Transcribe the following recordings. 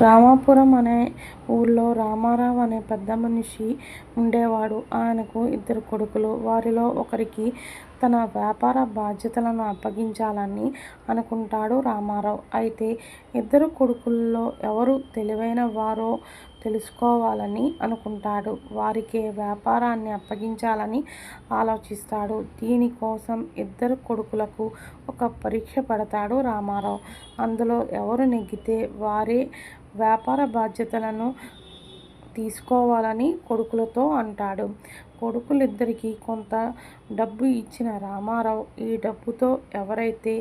రామాపురం అనే ఊళ్ళో రామారావు అనే పెద్ద మనిషి ఉండేవాడు. ఆయనకు ఇద్దరు కొడుకులు. వారిలో ఒకరికి తన వ్యాపార బాధ్యతలను అప్పగించాలని అనుకుంటాడు రామారావు. అయితే ఇద్దరు కొడుకుల్లో ఎవరు తెలివైన వారో తెలుసుకోవాలని అనుకుంటాడు. వారికే వ్యాపారాన్ని అప్పగించాలని ఆలోచిస్తాడు. దీనికోసం ఇద్దరు కొడుకులకు ఒక పరీక్ష పెడతాడు రామారావు. అందులో ఎవరు నెగ్గితే వారే వ్యాపార బాధ్యతలను తీసుకోవాలని కొడుకులతో అంటాడు. కొడుకులిద్దరికీ కొంత డబ్బు ఇచ్చిన రామారావు ఈ డబ్బుతో ఎవరైతే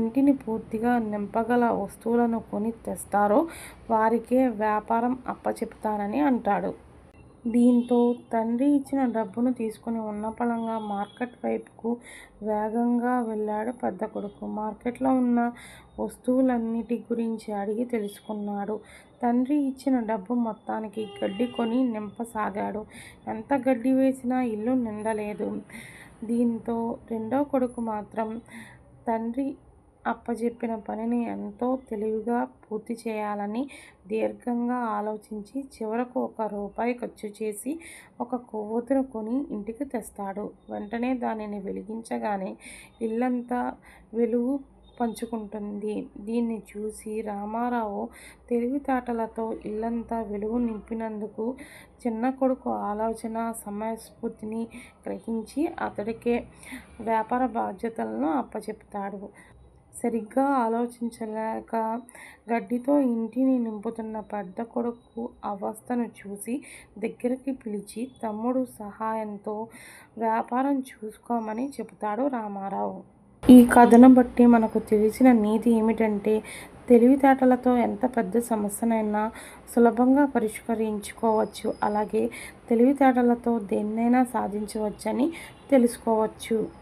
ఇంటిని పూర్తిగా నింపగల వస్తువులను కొని తెస్తారో వారికే వ్యాపారం అప్పచెపుతానని అంటాడు. దీంతో తండ్రి ఇచ్చిన డబ్బును తీసుకుని ఉన్నపళంగా మార్కెట్ వైపుకు వేగంగా వెళ్ళాడు పెద్ద కొడుకు. మార్కెట్లో ఉన్న వస్తువులన్నిటి గురించి అడిగి తెలుసుకున్నాడు. తండ్రి ఇచ్చిన డబ్బు మొత్తానికి గడ్డి కొని నింపసాగాడు. ఎంత గడ్డి వేసినా ఇల్లు నిండలేదు. దీంతో రెండో కొడుకు మాత్రం తండ్రి అప్పజెప్పిన పనిని ఎంతో తెలివిగా పూర్తి చేయాలని దీర్ఘంగా ఆలోచించి చివరకు ఒక రూపాయి ఖర్చు చేసి ఒక కొవ్వొత్తును కొని ఇంటికి తెస్తాడు. వెంటనే దానిని వెలిగించగానే ఇల్లంతా వెలుగు పంచుకుంటుంది. దీన్ని చూసి రామారావు తెలివితేటలతో ఇల్లంతా వెలుగు నింపినందుకు చిన్న కొడుకు ఆలోచన, సమయస్ఫూర్తిని గ్రహించి అతడికే వ్యాపార బాధ్యతలను అప్పచెప్తాడు సరిగ్గా ఆలోచించలేక గడ్డితో ఇంటిని నింపుతున్న పెద్ద కొడుకు అవస్థను చూసి దగ్గరికి పిలిచి తమ్ముడు సహాయంతో వ్యాపారం చూసుకోమని చెబుతాడు రామారావు. ఈ కథను బట్టి మనకు తెలిసిన నీతి ఏమిటంటే తెలివితేటలతో ఎంత పెద్ద సమస్యనైనా సులభంగా పరిష్కరించుకోవచ్చు. అలాగే తెలివితేటలతో దేన్నైనా సాధించవచ్చని తెలుసుకోవచ్చు.